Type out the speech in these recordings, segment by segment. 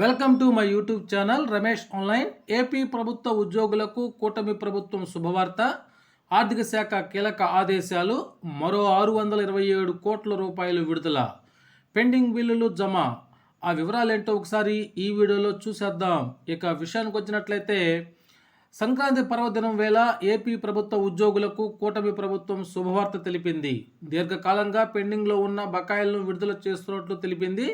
Welcome to my YouTube channel Ramesh online. AP ప్రభుత్వ ఉద్యోగులకు కూటమి ప్రభుత్వం శుభవార్త. ఆర్థిక శాఖ కీలక ఆదేశాలు. మరో ఆరు వందల ఇరవై ఏడు కోట్ల రూపాయలు విడుదల. పెండింగ్ బిల్లులు జమ. ఆ వివరాలు ఏంటో ఒకసారి ఈ వీడియోలో చూసేద్దాం. ఇక విషయానికి వచ్చినట్లయితే సంక్రాంతి పర్వదినం వేళ ఏపీ ప్రభుత్వ ఉద్యోగులకు కూటమి ప్రభుత్వం శుభవార్త తెలిపింది. దీర్ఘకాలంగా పెండింగ్లో ఉన్న బకాయిలను విడుదల చేస్తున్నట్లు తెలిపింది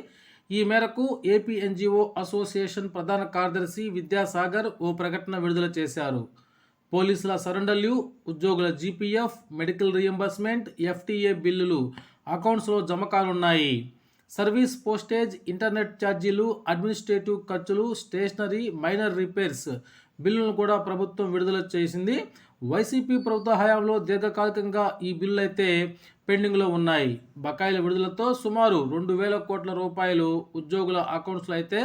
ఈ మేరకు ఏపీ ఎన్జిఓ అసోసియేషన్ ప్రధాన కార్యదర్శి విద్యాసాగర్ ఓ ప్రకటన విడుదల చేశారు. పోలీసుల సరెండర్లు ఉద్యోగుల జీపీఎఫ్ మెడికల్ రియంబర్స్మెంట్ ఎఫ్టీఏ బిల్లులు అకౌంట్స్లో జమ కానున్నాయి. సర్వీస్ పోస్టేజ్ ఇంటర్నెట్ ఛార్జీలు అడ్మినిస్ట్రేటివ్ ఖర్చులు స్టేషనరీ మైనర్ రిపేర్స్ బిల్లులను కూడా ప్రభుత్వం విడుదల చేసింది. వైసీపీ ప్రభుత్వ హయాంలో దీర్ఘకాలికంగా ఈ బిల్లులు అయితే పెండింగ్లో ఉన్నాయి. బకాయిల విడుదలతో సుమారు రెండు వేల కోట్ల రూపాయలు ఉద్యోగుల అకౌంట్స్లో అయితే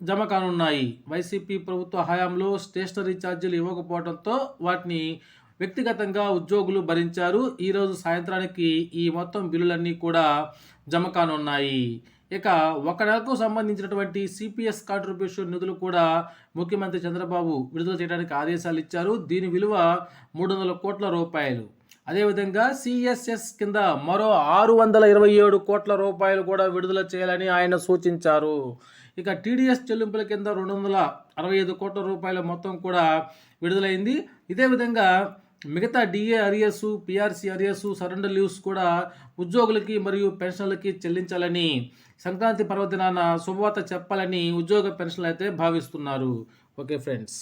జమ కానున్నాయి. వైసీపీ ప్రభుత్వ హయాంలో స్టేషనరీ ఛార్జీలు ఇవ్వకపోవడంతో వాటిని వ్యక్తిగతంగా ఉద్యోగులు భరించారు. ఈరోజు సాయంత్రానికి ఈ మొత్తం బిల్లులన్నీ కూడా జమ కానున్నాయి. ఇక ఒక నెలకు సంబంధించినటువంటి సిపిఎస్ కాంట్రిబ్యూషన్ నిధులు కూడా ముఖ్యమంత్రి చంద్రబాబు విడుదల చేయడానికి ఆదేశాలు ఇచ్చారు. దీని విలువ మూడు వందల కోట్ల రూపాయలు. అదేవిధంగా సిఎస్ఎస్ కింద మరో ఆరు వందల ఇరవై ఏడు కోట్ల రూపాయలు కూడా విడుదల చేయాలని ఆయన సూచించారు. ఇక టీడీఎస్ చెల్లింపుల కింద రెండు వందల అరవై ఐదు కోట్ల రూపాయల మొత్తం కూడా విడుదలైంది. ఇదే విధంగా మిగతా DA arrears PRC arrears surrender leaves కూడా ఉద్యోగులకి మరియు పెన్షన్లకి చెల్లించాలని సంక్రాంతి పర్వదినాన శుభవార్త చెప్పాలని ఉద్యోగ పెన్షన్లు అయితే భావిస్తున్నారు. Okay friends.